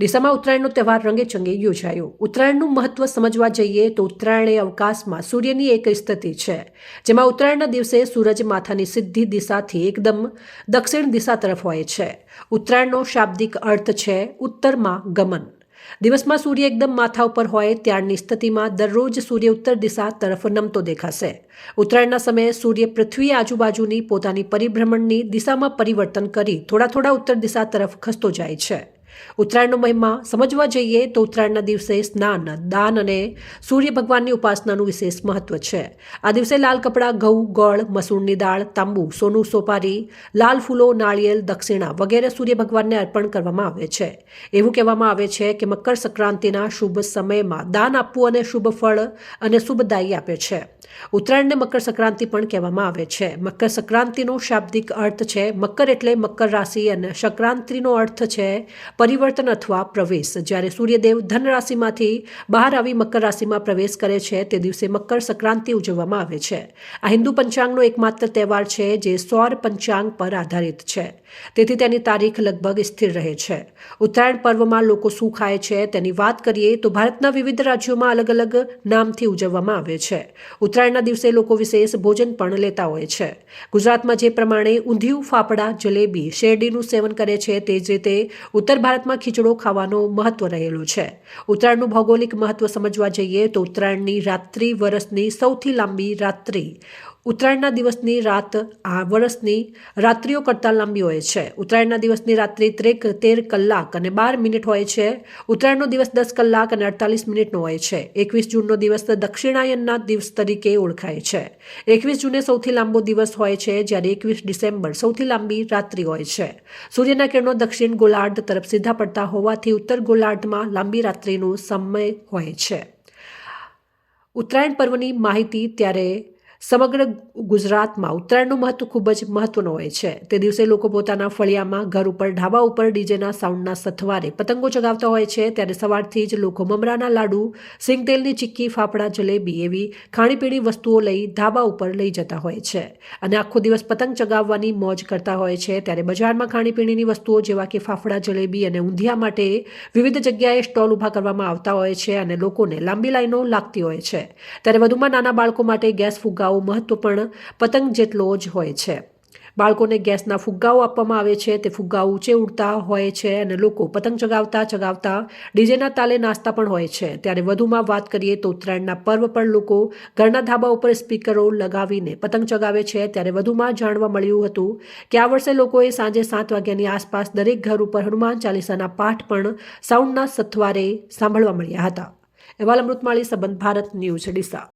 ડીસામાં ઉત્તરાયણનો તહેવાર રંગેચંગે યોજાયો. ઉત્તરાયણનું મહત્વ સમજવા જઈએ તો ઉત્તરાયણ એ અવકાશમાં સૂર્યની એક સ્થિતિ છે, જેમાં ઉત્તરાયણના દિવસે સૂરજ માથાની સીધી દિશાથી એકદમ દક્ષિણ દિશા તરફ હોય છે. ઉત્તરાયણનો શાબ્દિક અર્થ છે ઉત્તરમાં ગમન. દિવસમાં સૂર્ય એકદમ માથા ઉપર હોય ત્યારની સ્થિતિમાં દરરોજ સૂર્ય ઉત્તર દિશા તરફ નમતો દેખાશે. ઉત્તરાયણના સમયે સૂર્ય પૃથ્વી આજુબાજુની પોતાની પરિભ્રમણની દિશામાં પરિવર્તન કરી થોડા થોડા ઉત્તર દિશા તરફ ખસતો જાય છે. ઉત્તરાયણનો મહિમા સમજવા જઈએ તો ઉત્તરાયણના દિવસે સ્નાન, દાન અને સૂર્ય ભગવાનની ઉપાસનાનું વિશેષ મહત્વ છે. આ દિવસે લાલ કપડાં, ઘઉં, ગોળ, મસૂરની દાળ, તાંબુ, સોનું સોપારી, લાલ ફૂલો, નાળિયેર, દક્ષિણા વગેરે સૂર્ય ભગવાનને અર્પણ કરવામાં આવે છે. એવું કહેવામાં આવે છે કે મકર સંક્રાંતિના શુભ સમયમાં દાન આપવું અને શુભ ફળ અને શુભદાયી આપે છે. ઉત્તરાયણને મકર સંક્રાંતિ પણ કહેવામાં આવે છે. મકર સંક્રાંતિનો શાબ્દિક અર્થ છે મકર એટલે મકર રાશિ અને સંક્રાંતિનો અર્થ છે પરિવર્તન અથવા પ્રવેશ. જ્યારે સૂર્યદેવ ધન રાશિમાંથી બહાર આવી મકર રાશિમાં પ્રવેશ કરે છે, તે દિવસે મકર સંક્રાંતિ ઉજવવામાં આવે છે. આ હિન્દુ પંચાંગનો એકમાત્ર તહેવાર છે જે સૌર પંચાંગ પર આધારિત છે. તેથી તેની તારીખ લગભગ સ્થિર રહે છે. ઉત્તરાયણ પર્વમાં લોકો શું ખાય છે તેની વાત કરીએ તો ભારતના વિવિધ રાજ્યોમાં અલગ અલગ નામથી ઉજવવામાં આવે છે. ઉત્તરાયણના દિવસે લોકો વિશેષ ભોજન પણ લેતા હોય છે. ગુજરાતમાં જે પ્રમાણે ઊંધિયું, ફાફડા, જલેબી, શેરડીનું સેવન કરે છે તે જ રીતે ઉત્તર ભારતમાં ખીચડો ખાવાનો મહત્વ રહેલું છે. ઉત્તરાયણનું ભૌગોલિક મહત્વ સમજવા જઈએ તો ઉત્તરાયણની રાત્રિ વરસની સૌથી લાંબી રાત્રિ ઉત્તરાયણના દિવસની રાત આ વર્ષની રાત્રિઓ કરતાં લાંબી હોય છે. ઉત્તરાયણના દિવસની રાત્રિ ત્રેક તેર કલાક અને બાર મિનિટ હોય છે. ઉત્તરાયણનો દિવસ દસ કલાક અને અડતાલીસ મિનિટનો હોય છે. એકવીસ જૂનનો દિવસ દક્ષિણાયનના દિવસ તરીકે ઓળખાય છે. એકવીસ જૂને સૌથી લાંબો દિવસ હોય છે જ્યારે એકવીસ ડિસેમ્બર સૌથી લાંબી રાત્રિ હોય છે. સૂર્યના કિરણો દક્ષિણ ગોલાર્ધ તરફ સીધા પડતા હોવાથી ઉત્તર ગોલાર્ધમાં લાંબી રાત્રિનો સમય હોય છે. ઉત્તરાયણ પર્વની માહિતી ત્યારે સમગ્ર ગુજરાતમાં ઉત્તરાયણનું મહત્વ ખૂબ જ મહત્વનું હોય છે. તે દિવસે લોકો પોતાના ફળિયામાં ઘર ઉપર, ઢાબા ઉપર ડીજેના સાઉન્ડના સથવારે પતંગો ચગાવતા હોય છે. ત્યારે સવારથી જ લોકો મમરાના લાડુ, સિંગતેલની ચીક્કી, ફાફડા, જલેબી એવી ખાણીપીણી વસ્તુઓ લઈ ધાબા ઉપર લઈ જતા હોય છે અને આખો દિવસ પતંગ ચગાવવાની મોજ કરતા હોય છે. ત્યારે બજારમાં ખાણીપીણીની વસ્તુઓ જેવા કે ફાફડા, જલેબી અને ઊંધિયા માટે વિવિધ જગ્યાએ સ્ટોલ ઊભા કરવામાં આવતા હોય છે અને લોકોને લાંબી લાઈનો લાગતી હોય છે. ત્યારે વધુમાં નાના બાળકો માટે ગેસ ફુગ્ગા ફુગ્ગાઓ મહત્વ પણ પતંગ જેટલો જ હોય છે. બાળકોને ગેસના ફુગ્ગાઓ આપવામાં આવે છે, તે ફુગ્ગાઓ ઊંચે ઉડતા હોય છે અને લોકો પતંગ ચગાવતા ચગાવતા ડીજેના તાલે નાસ્તા પણ હોય છે. ત્યારે વધુમાં વાત કરીએ તો ઉત્તરાયણના પર્વ પર લોકો ઘરના ધાબા ઉપર સ્પીકરો લગાવીને પતંગ ચગાવે છે. ત્યારે વધુમાં જાણવા મળ્યું હતું કે આ વર્ષે લોકોએ સાંજે સાત વાગ્યાની આસપાસ દરેક ઘર ઉપર હનુમાન ચાલીસાના પાઠ પણ સાઉન્ડના સથવારે સાંભળવા મળ્યા હતા. અહેવાલ અમૃતમાળી, સંબંધ ભારત ન્યૂઝ, ડીસા.